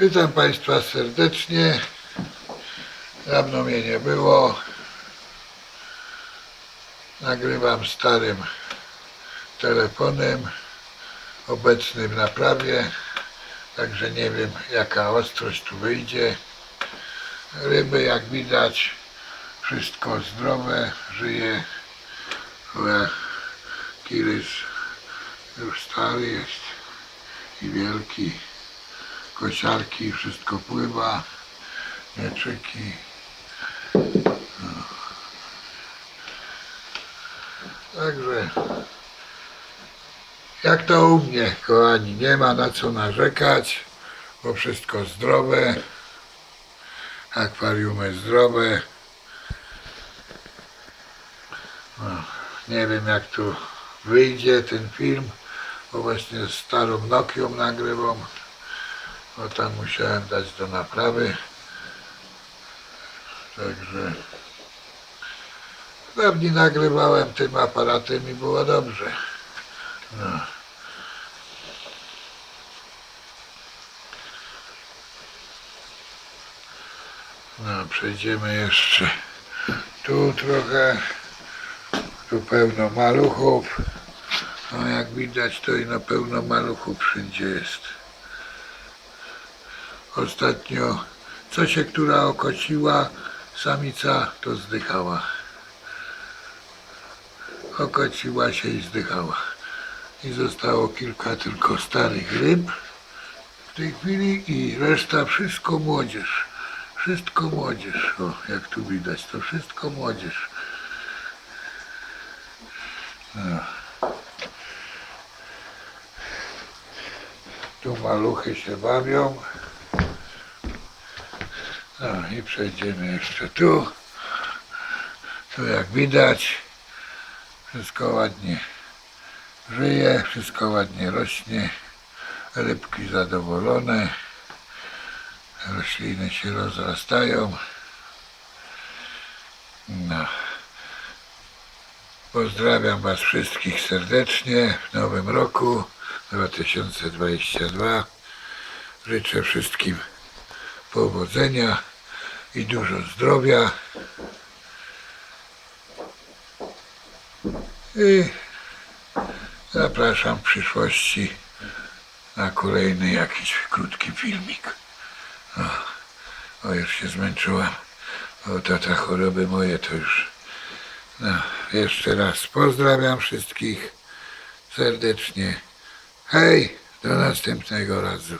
Witam Państwa serdecznie. Dawno mnie nie było. Nagrywam starym telefonem, obecnym w naprawie, także nie wiem jaka ostrość tu wyjdzie. Ryby jak widać, wszystko zdrowe, żyje. Kirys już stary jest i wielki kosiarki, wszystko pływa, mieczyki. No. Także jak to u mnie, kochani, nie ma na co narzekać, bo wszystko zdrowe, akwariumy zdrowe. No, nie wiem jak tu wyjdzie ten film, z starą Nokią nagrywam bo tam musiałem dać do naprawy. Także dawniej nagrywałem tym aparatem i było dobrze. No. No, przejdziemy jeszcze tu trochę. Tu pełno maluchów. No, jak widać, to i na pełno maluchów wszędzie jest. Ostatnio co się która okociła, samica to zdychała. Okociła się i zdychała. I zostało kilka tylko starych ryb w tej chwili i reszta wszystko młodzież. Wszystko młodzież. O, jak tu widać, to wszystko młodzież. No. Tu maluchy się bawią. No i przejdziemy jeszcze tu. Tu jak widać wszystko ładnie żyje, wszystko ładnie rośnie. Rybki zadowolone. Rośliny się rozrastają. No. Pozdrawiam Was wszystkich serdecznie w nowym roku 2022. Życzę wszystkim powodzenia i dużo zdrowia. I zapraszam w przyszłości na kolejny jakiś krótki filmik. O, o już się zmęczyłam. O tata choroby moje to już. No, jeszcze raz pozdrawiam wszystkich serdecznie. Hej, do następnego razu.